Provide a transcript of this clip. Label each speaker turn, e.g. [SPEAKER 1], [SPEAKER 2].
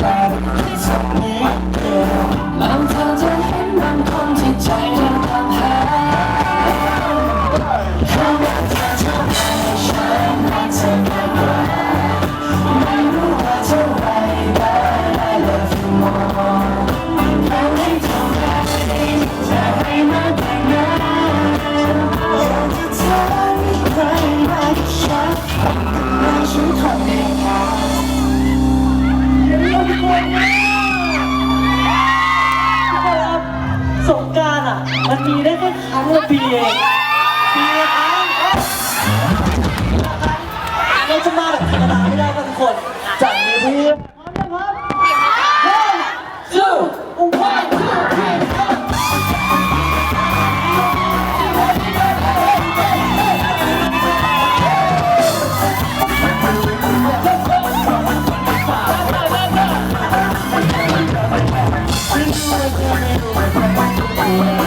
[SPEAKER 1] แมีได้แค่ครั้งละปีเอปีละครั้งเราจะมาแบบธรรมดาไม่ได้ครับทุกคนจากนี้ครับเฮ้ยสู้อุ้มพ่อสู้พี่ไม่รู้ไม่